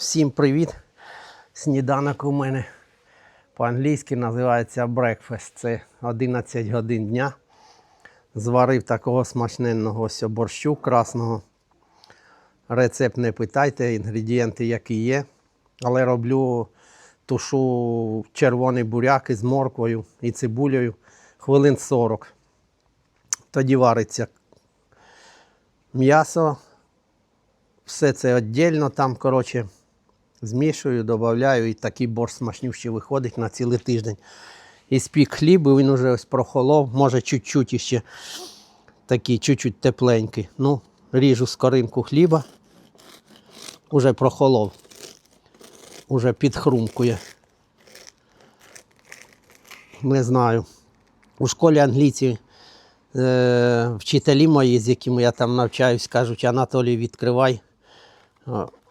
Всім привіт! Сніданок у мене по-англійськи називається breakfast. Це 11 годин дня. Зварив такого смачненного ось борщу красного. Рецепт не питайте, інгредієнти які є. Але роблю тушу червоні буряки з морквою і цибулею хвилин 40. Тоді вариться м'ясо, все це віддільно там, коротше, змішую, додаю і такий борщ смачнющий виходить на цілий тиждень. І спік хліб, і він вже ось прохолов, може чуть-чуть іще такий, чуть-чуть тепленький. Ну, ріжу скоринку хліба, уже прохолов, уже підхрумкує. Не знаю. У школі англійці е, вчителі мої, з якими я там навчаюсь, кажуть, Анатолій, відкривай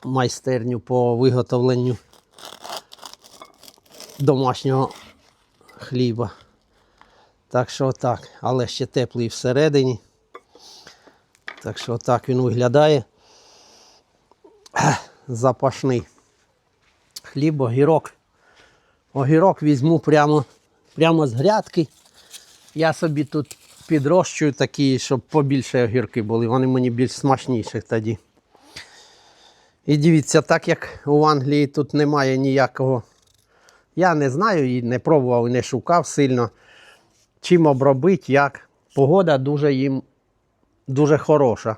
майстерню по виготовленню домашнього хліба. Так що так, але ще теплий всередині. Так що так він виглядає. Запашний хліб, огірок. Огірок візьму прямо, прямо з грядки. Я собі тут підрощую такі, щоб побільше огірки були. Вони мені більш смачніші тоді. І дивіться, так як у Англії тут немає ніякого. Я не знаю і не пробував, і не шукав сильно, чим обробити, як. Погода дуже їм дуже хороша.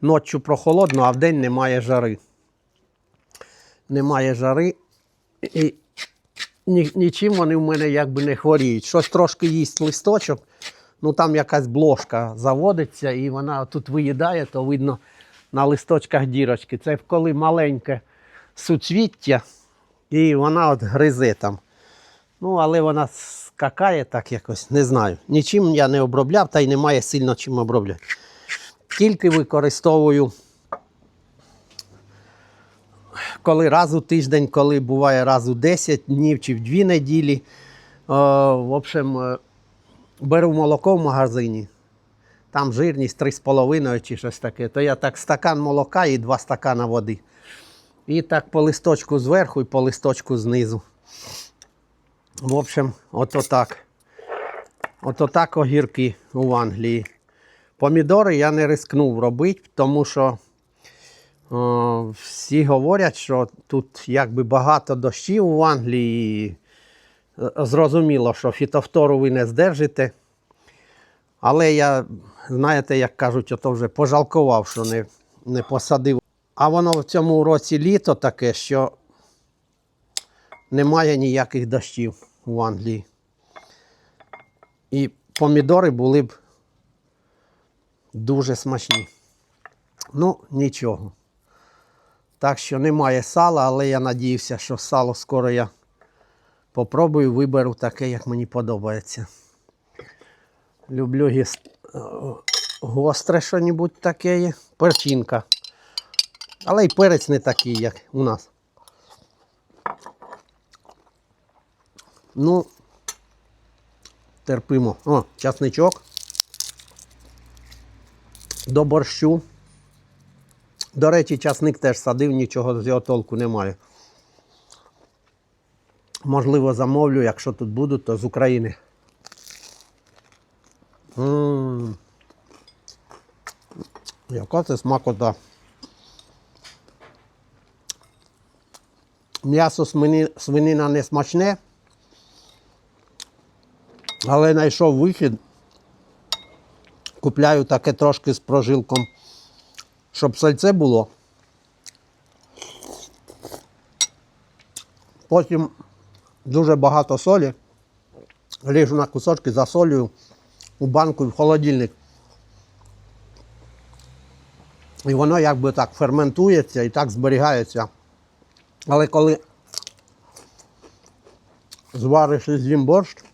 Ночі прохолодно, а вдень немає жари. Немає жари. І нічим вони в мене якби не хворіють. Щось трошки їсть листочок, ну там якась бложка заводиться і вона тут виїдає, то видно на листочках дірочки. Це коли маленьке суцвіття, і вона от гризе там. Ну, але вона скакає так якось, не знаю. Нічим я не обробляв, та й немає сильно чим обробляти. Тільки використовую коли раз у тиждень, коли буває раз у 10 днів чи в 2 неділі. Е, в общем, е, беру молоко в магазині. Там жирність 3,5 чи щось таке. То я так стакан молока і 2 стакана води. І так по листочку зверху і по листочку знизу. В общем, ото так. Ото так огірки у Англії. Помідори я не рискнув робити, тому що о, всі говорять, що тут якби багато дощів у Англії. е, Зрозуміло, що фітофтору ви не здержите. Але я, знаєте, як кажуть, ото вже пожалкував, що не, не посадив. А воно в цьому році літо таке, що немає ніяких дощів у Англії. І помідори були б дуже смачні. Ну, нічого. Так що немає сала, але я надіюся, що сало скоро я попробую, виберу таке, як мені подобається. Люблю гіс... гостре що-небудь таке є. Перчинка. Але й перець не такий, як у нас. Ну, терпимо. О, часничок. До борщу. До речі, часник теж садив, нічого з його толку немає. Можливо, замовлю, якщо тут буду, то з України. М. Яка це смакота. М'ясо свини- свинина не смачне, але знайшов вихід. Купляю таке трошки з прожилком, щоб сальце було. Потім дуже багато солі. Ріжу на кусочки, засолюю у банку і в холодильник. І воно якби так ферментується і так зберігається. Але коли звариш із ним борщ,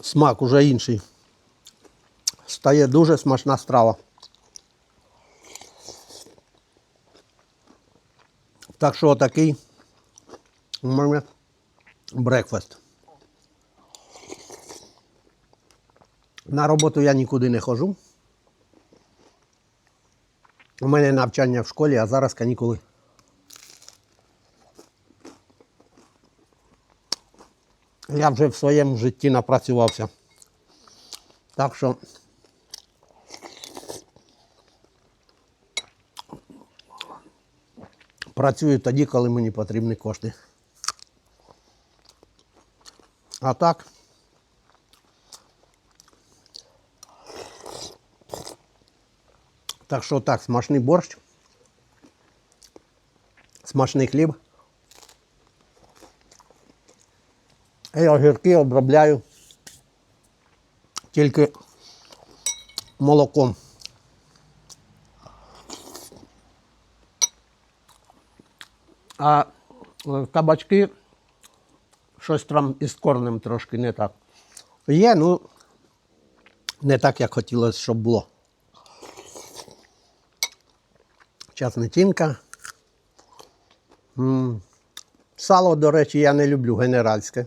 смак уже інший. Стає дуже смачна страва. Так що отакий у мене брекфаст. На роботу я нікуди не ходжу. У мене навчання в школі, а зараз канікули. Я вже в своєму житті напрацювався. Так що працюю тоді, коли мені потрібні кошти. А так. Так що так, смачний борщ. Смачний хліб. І огірки обробляю тільки молоком. А е, кабачки щось там із корнем трошки не так. Є, ну не так, як хотілося, щоб було. Часничинка. М. Сало, до речі, я не люблю генеральське.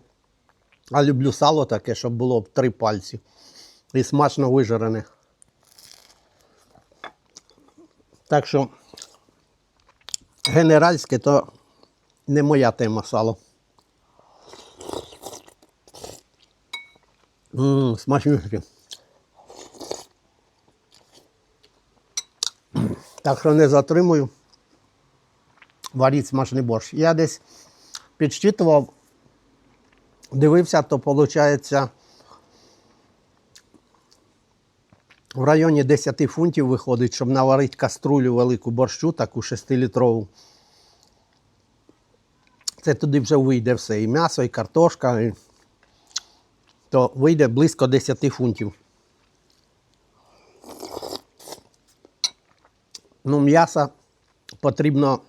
А люблю сало таке, щоб було б три пальці. І смачно вижарене. Так що генеральське то не моя тема сало. Ммм, смачнюшки. Так що не затримую. Варіть смачний борщ. Я десь підсчитував, дивився, то виходить в районі 10 фунтів виходить, щоб наварити каструлю велику борщу, таку 6-літрову. Це туди вже вийде все. І м'ясо, і картошка. І... То вийде близько 10 фунтів. Ну, м'яса потрібно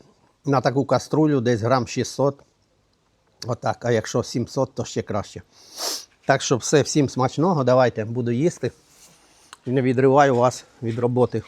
на таку каструлю десь грам 600. Отак, а якщо 700, то ще краще. Так що все, всім смачного, давайте буду їсти. Не відриваю вас від роботи.